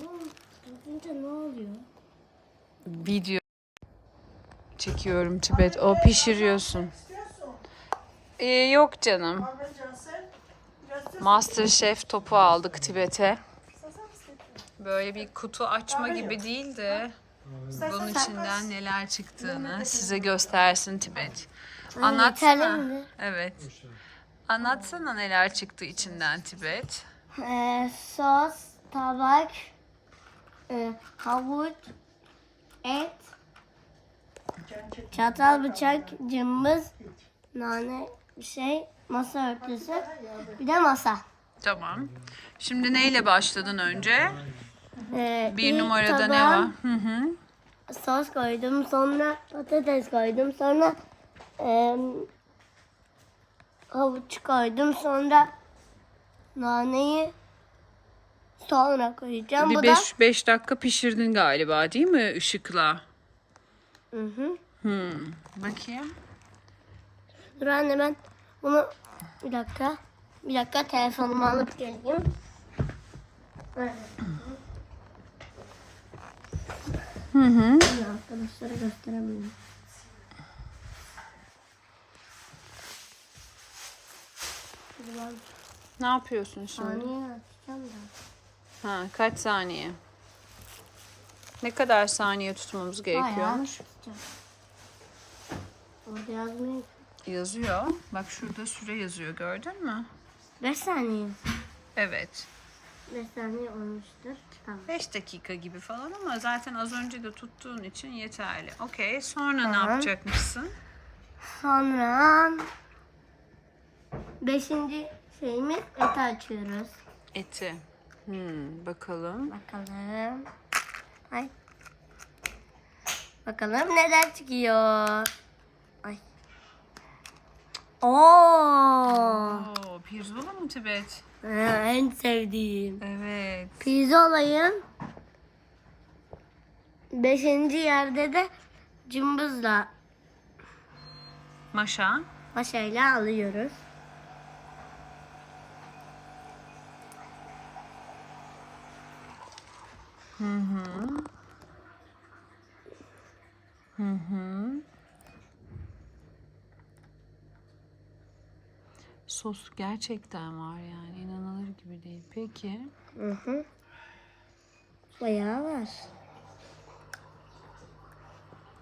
Durdunca ne oluyor? Video çekiyorum Tibet. O pişiriyorsun. Ee, yok canım. Masterchef topu aldık Tibet'e. Böyle bir kutu açma gibi değil de bunun içinden neler çıktığını size göstersin Tibet. Anlatsana. Evet. Anlatsana neler çıktı içinden Tibet. Ee, sos, tabak, e, havuç, et, çatal, bıçak, cımbız, nane, şey, masa örtüsü, bir de masa. Tamam. Şimdi neyle başladın önce? Ee, Bir numarada ne var? Hı hı. Sos koydum, sonra patates koydum, sonra e, havuç koydum, sonra naneyi sonra koyacağım. Bir Bu 5 5 dakika pişirdin galiba değil mi ışıkla? da hı hı. Hmm. Bakayım. Dur anne ben bunu bir dakika. Bir dakika telefonumu alıp geleyim. Evet. Hı hı. Arkadaşlara gösteremiyorum. Ne yapıyorsun şimdi? saniye açacağım da. Ha, kaç saniye? Ne kadar saniye tutmamız gerekiyormuş? tutacağım. Orada yazmıyor. Yazıyor. Bak şurada süre yazıyor gördün mü? 5 saniye. Evet. 5 saniye olmuştur. Tamam. 5 dakika gibi falan ama zaten az önce de tuttuğun için yeterli. Okey. Sonra ne Tamam. yapacakmışsın? Sonra beşinci şeyimiz eti açıyoruz. Eti. Hmm, bakalım. Bakalım. Ay. Bakalım neler çıkıyor. Ay. Oo. Oo, pirzola mı Tibet? Ha, en sevdiğim. Evet. Pirzolayım. Beşinci yerde de cımbızla Maşa. maşayla alıyoruz. Sos gerçekten var yani inanılır gibi değil. Peki. Hı hı. Bayağı var.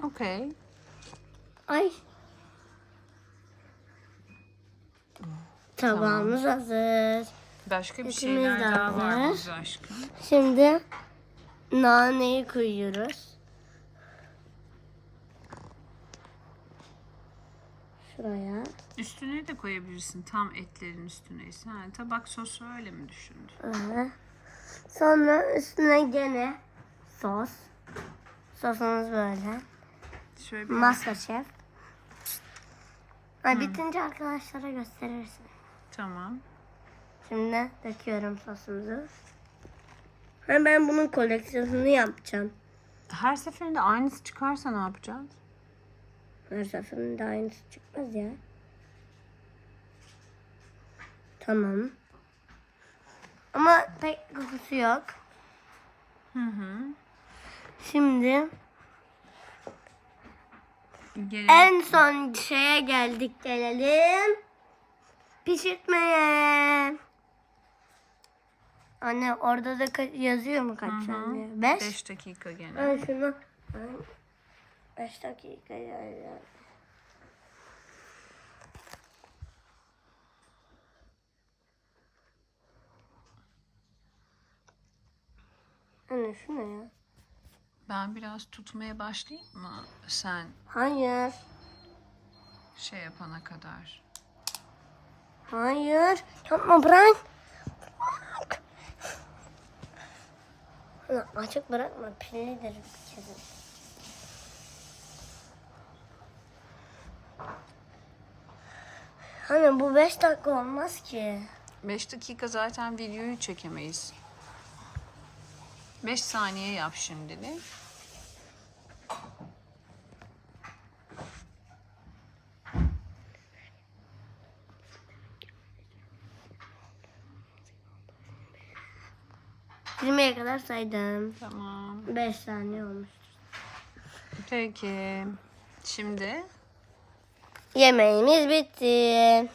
Okey. Ay. Tabağımız hazır. Başka bir Etimiz şeyler daha var var. burada aşkım. Şimdi naneyi koyuyoruz. Şuraya. Üstüne de koyabilirsin tam etlerin üstüne. Ha, tabak sosu öyle mi düşündün? Aha. Sonra üstüne gene sos. Sosumuz böyle. Şöyle bir Masterchef. Ha, bitince arkadaşlara gösterirsin. Tamam. Şimdi döküyorum sosumuzu. Ha, ben bunun koleksiyonunu yapacağım. Her seferinde aynısı çıkarsa ne yapacağız? Her seferinde aynısı çıkmaz ya. Tamam. Ama pek kokusu yok. Hı hı. Şimdi Gene en son şeye geldik gelelim. Pişirtmeye. Anne orada da yazıyor mu kaç saniye? Beş. 5 dakika gene. Ben şunu 5 dakika yani. Anne şu ne ya? Ben biraz tutmaya başlayayım mı sen Hayır. şey yapana kadar? Hayır. Yapma. Bırak. Ana, açık bırakma. Pilidir kesin. Hani bu 5 dakika olmaz ki. 5 dakika zaten videoyu çekemeyiz. 5 saniye yap şimdilik. 20'ye kadar saydım. Tamam. 5 saniye olmuş. Peki. Şimdi Yemeğimiz bitti.